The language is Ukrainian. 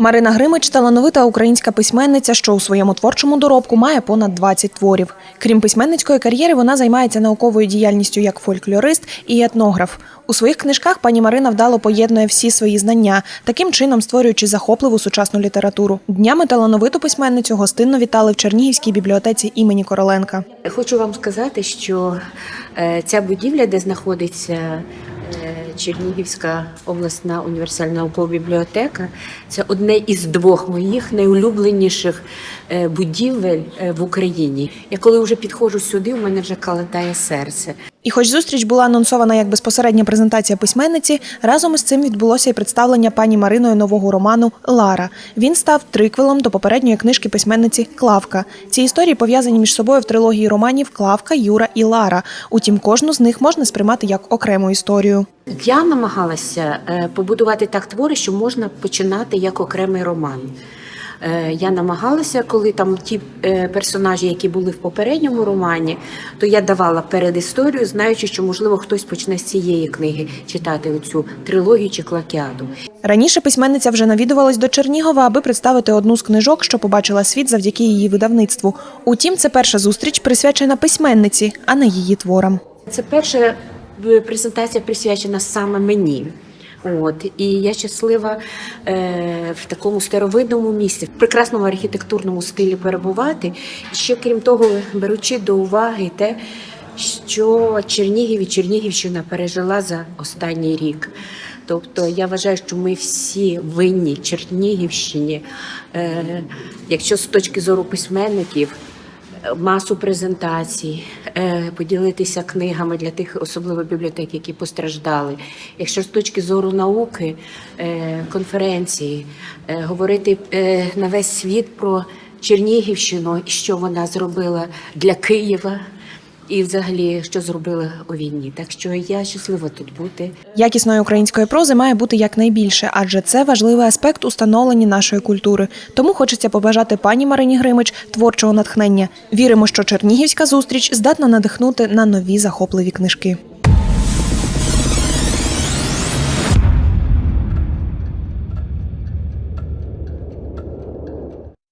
Марина Гримич талановита українська письменниця, що у своєму творчому доробку має понад 20 творів. Крім письменницької кар'єри, вона займається науковою діяльністю як фольклорист і етнограф. У своїх книжках пані Марина вдало поєднує всі свої знання, таким чином створюючи захопливу сучасну літературу. Днями талановиту письменницю гостинно вітали в Чернігівській бібліотеці імені Короленка. Хочу вам сказати, що е, ця будівля, де знаходиться Чернігівська обласна універсальна наукова бібліотека, це одне із двох моїх найулюбленіших е, будівель е, в Україні. Я коли вже підходжу сюди, у мене вже калатає серце. І хоч зустріч була анонсована як безпосередня презентація письменниці, разом із цим відбулося і представлення пані Мариною нового роману Лара. Він став триквелом до попередньої книжки письменниці Клавка. Ці історії пов'язані між собою в трилогії романів Клавка, Юра і Лара. Утім, кожну з них можна сприймати як окрему історію. Я намагалася е, побудувати так твори, що можна починати як окремий роман. Е, Я намагалася, коли там ті е, персонажі, які були в попередньому романі, то я давала передісторію, знаючи, що можливо хтось почне з цієї книги читати оцю трилогію чи клакіаду. Раніше письменниця вже навідувалась до Чернігова, аби представити одну з книжок, що побачила світ завдяки її видавництву. Утім, це перша зустріч присвячена письменниці, а не її творам. Це перша е, презентація присвячена саме мені. От і я щаслива е, в такому старовидному місці, в прекрасному архітектурному стилі перебувати. Ще крім того, беручи до уваги те, що Чернігів і Чернігівщина пережила за останній рік. Тобто я вважаю, що ми всі винні Чернігівщині, е, якщо з точки зору письменників, масу презентацій, е, поділитися книгами для тих, особливо бібліотек, які постраждали. Якщо з точки зору науки, е, конференції, е, говорити на весь світ про Чернігівщину, і що вона зробила для Києва. І, взагалі, що зробила у війні, так що я щаслива тут бути. Якісної української прози має бути якнайбільше, адже це важливий аспект установлення нашої культури. Тому хочеться побажати пані Марині Гримич творчого натхнення. Віримо, що Чернігівська зустріч здатна надихнути на нові захопливі книжки.